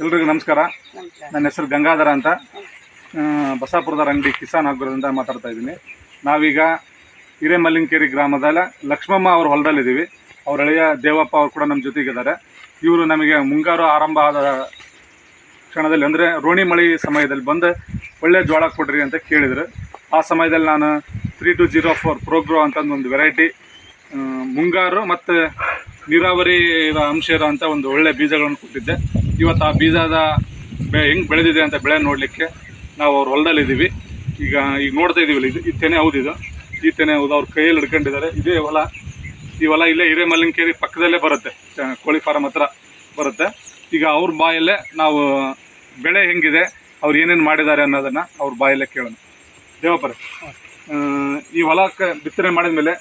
ಎಲ್ರಿಗೂ ನಮಸ್ಕಾರ. ನನ್ನ ಹೆಸರು ಗಂಗಾಧರ ಅಂತ. ಬಸಾಪುರದ ಅಂಗಡಿ ಕಿಸಾನ್ ಆಗ್ರದಿಂದ ಮಾತಾಡ್ತಾ ಇದ್ದೀನಿ. ನಾವೀಗ ಹಿರೇಮಲ್ಲಿಂಗೇರಿ ಗ್ರಾಮದ ಲಕ್ಷ್ಮಮ್ಮ ಅವ್ರ ಹೊಲದಲ್ಲಿದ್ದೀವಿ. ಅವ್ರ ಹಳೆಯ ದೇವಪ್ಪ ಅವರು ಕೂಡ ನಮ್ಮ ಜೊತೆಗಿದ್ದಾರೆ. ಇವರು ನಮಗೆ ಮುಂಗಾರು ಆರಂಭ ಆದ ಕ್ಷಣದಲ್ಲಿ ಅಂದರೆ ರೋಣಿ ಮಳೆ ಸಮಯದಲ್ಲಿ ಬಂದು ಒಳ್ಳೆ ಜೋಳ ಕೊಡ್ರಿ ಅಂತ ಕೇಳಿದರು. ಆ ಸಮಯದಲ್ಲಿ ನಾನು ತ್ರೀ ಟು ಜೀರೋ ಫೋರ್ ಪ್ರೋಗ್ರೋ ಅಂತಂದು ಒಂದು ವೆರೈಟಿ ಮುಂಗಾರು ಮತ್ತು ನೀರಾವರಿ ಅಂಶ ಇರೋ ಅಂತ ಒಂದು ಒಳ್ಳೆ ಬೀಜಗಳನ್ನು ಕೊಟ್ಟಿದ್ದೆ. ಇವತ್ತು ಆ ಬೀಜದ ಬೆ ಹೆಂಗೆ ಬೆಳೆದಿದೆ ಅಂತ ಬೆಳೆ ನೋಡಲಿಕ್ಕೆ ನಾವು ಅವ್ರ ಹೊಲದಲ್ಲಿದ್ದೀವಿ ಈಗ ಈಗ ನೋಡ್ತಾ ಇದ್ದೀವಲ್ಲ ಇದು ಈ ತೆನೆ ಹೌದಿದು ಈ ತೆನೆ ಹೌದು ಅವ್ರ ಕೈಯಲ್ಲಿ ಹಿಡ್ಕೊಂಡಿದ್ದಾರೆ. ಇದೇ ಹೊಲ. ಈ ಹೊಲ ಇಲ್ಲೇ ಹಿರೇಮಲ್ಲಂಕೇರಿ ಪಕ್ಕದಲ್ಲೇ ಬರುತ್ತೆ. ಚ- ಕೋಳಿ ಫಾರಂ ಹತ್ರ ಬರುತ್ತೆ. ಈಗ ಅವ್ರ ಬಾಯಲ್ಲೇ ನಾವು ಬೆಳೆ ಹೆಂಗಿದೆ ಅವ್ರು ಏನೇನು ಮಾಡಿದ್ದಾರೆ ಅನ್ನೋದನ್ನು ಅವ್ರ ಬಾಯಲ್ಲೇ ಕೇಳೋಣ. ದೇವಪರ ಈ ಹೊಲಕ್ಕೆ ಬಿತ್ತನೆ ಮಾಡಿದ ಮೇಲೆ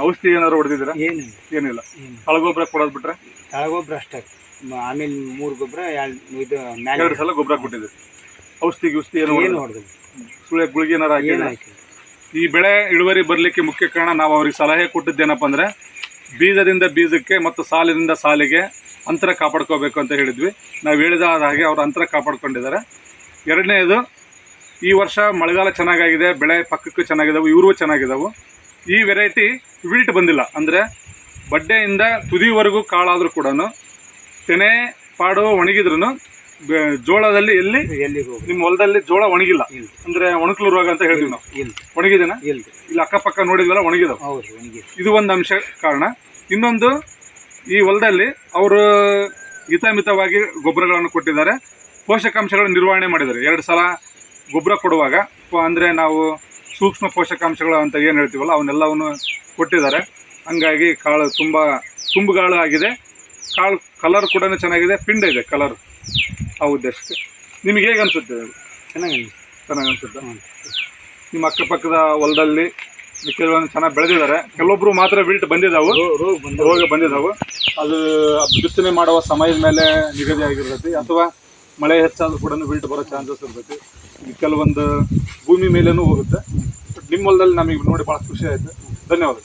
ಔಷಧಿ ಏನಾದ್ರು ಹೊಡೆದಿದ್ದೀರಾ? ಏನಿಲ್ಲ. ಏನಿಲ್ಲ. ಏನು ಹಳಗೊಬ್ಬರ ಕೊಡೋದು ಬಿಟ್ರೆ? ಹಳಗೊಬ್ಬರ ಅಷ್ಟೇ. ಆಮೇಲೆ ಮೂರು ಗೊಬ್ಬರ ಎರಡು ಇದು ಮ್ಯಾಲೆ ಎರಡು ಸಲ ಗೊಬ್ಬರ ಕೊಟ್ಟಿದೆ ಔಷಧಿ ಗಿಷ್ಧಿ ಏನು ಏನು ಹೊಡೆದಿಲ್ಲ? ಸುಳ್ಯ ಗುಳಿಗೆ ಏನಾರು ಏನು ಹಾಕಿದ್ರೆ ಹಾಕಿಲ್ಲ. ಈ ಬೆಳೆ ಇಳುವರಿ ಬರಲಿಕ್ಕೆ ಮುಖ್ಯ ಕಾರಣ ನಾವು ಅವ್ರಿಗೆ ಸಲಹೆ ಕೊಟ್ಟಿದ್ದೇನಪ್ಪ ಅಂದರೆ ಬೀಜದಿಂದ ಬೀಜಕ್ಕೆ ಮತ್ತು ಸಾಲಿನಿಂದ ಸಾಲಿಗೆ ಅಂತರ ಕಾಪಾಡ್ಕೋಬೇಕು ಅಂತ ಹೇಳಿದ್ವಿ. ನಾವು ಹೇಳಿದ ಹಾಗೆ ಅವರು ಅಂತರ ಕಾಪಾಡ್ಕೊಂಡಿದ್ದಾರೆ. ಎರಡನೇದು ಈ ವರ್ಷ ಮಳೆಗಾಲ ಚೆನ್ನಾಗಾಗಿದೆ ಬೆಳೆ ಪಕ್ಕಕ್ಕೂ ಚೆನ್ನಾಗಿದ್ದಾವೆ ಇವರು ಚೆನ್ನಾಗಿದ್ದಾವೆ ಈ ವೆರೈಟಿ ವಿಲ್ಟ್ ಬಂದಿಲ್ಲ. ಅಂದರೆ ಬಡ್ಡೆಯಿಂದ ತುದಿವರೆಗೂ ಕಾಳಾದರೂ ಕೂಡ ತೆನೆ ಪಾಡು ಒಣಗಿದ್ರು ಜೋಳದಲ್ಲಿ ಎಲ್ಲಿ? ಎಲ್ಲಿ ನಿಮ್ಮ ಹೊಲದಲ್ಲಿ ಜೋಳ ಒಣಗಿಲ್ಲ. ಅಂದ್ರೆ ಒಣಕಲು ರೋಗ ಅಂತ ಹೇಳ್ತೀವಿ ನಾವು. ಒಣಗಿದೇನ? ಇಲ್ಲ. ಅಕ್ಕಪಕ್ಕ ನೋಡಿದ್ವಲ್ಲ ಒಣಗಿದವು. ಇದು ಒಂದು ಅಂಶ ಕಾರಣ. ಇನ್ನೊಂದು ಈ ಹೊಲದಲ್ಲಿ ಅವರು ಹಿತಮಿತವಾಗಿ ಗೊಬ್ಬರಗಳನ್ನು ಕೊಟ್ಟಿದ್ದಾರೆ. ಪೋಷಕಾಂಶಗಳ ನಿರ್ವಹಣೆ ಮಾಡಿದ್ದಾರೆ. ಎರಡು ಸಲ ಗೊಬ್ಬರ ಕೊಡುವಾಗ ಅಂದ್ರೆ ನಾವು ಸೂಕ್ಷ್ಮ ಪೋಷಕಾಂಶಗಳು ಅಂತ ಏನು ಹೇಳ್ತೀವಲ್ಲ ಅವನ್ನೆಲ್ಲವನ್ನು ಕೊಟ್ಟಿದ್ದಾರೆ. ಹಂಗಾಗಿ ಕಾಳು ತುಂಬ ತುಂಬುಗಾಳು ಆಗಿದೆ. ಕಾಳು ಕಲರ್ ಕೂಡ ಚೆನ್ನಾಗಿದೆ ಪಿಂಡ ಇದೆ ಕಲರ್ ಆ ಉದ್ದೇಶಕ್ಕೆ. ನಿಮ್ಗೆ ಹೇಗೆ ಅನಿಸುತ್ತೆ ಚೆನ್ನಾಗಿ ಚೆನ್ನಾಗಿ ಅನಿಸುತ್ತೆ? ನಿಮ್ಮ ಅಕ್ಕಪಕ್ಕದ ಹೊಲದಲ್ಲಿ ಕೆಲವೊಂದು ಚೆನ್ನಾಗಿ ಬೆಳೆದಿದ್ದಾರೆ. ಕೆಲವೊಬ್ರು ಮಾತ್ರ ಬಿಲ್ಟ್ ಬಂದಿದ್ದಾವೆ. ರೋಗ ಬಂದಿದ್ದಾವೆ. ಅದು ಬಿತ್ತನೆ ಮಾಡುವ ಸಮಯದ ಮೇಲೆ ನಿಗದಿ ಆಗಿರ್ತೈತಿ ಅಥವಾ ಮಳೆ ಹೆಚ್ಚಾದ್ರೂ ಕೂಡ ಬಿಲ್ಟ್ ಬರೋ ಚಾನ್ಸಸ್ ಇರ್ತೈತಿ. ಕೆಲವೊಂದು ಭೂಮಿ ಮೇಲೇನೂ ಹೋಗುತ್ತೆ. ನಿಮ್ಮ ಹೊಲದಲ್ಲಿ ನಮಗೆ ನೋಡಿ ಭಾಳ ಖುಷಿ ಆಯ್ತು. ಧನ್ಯವಾದ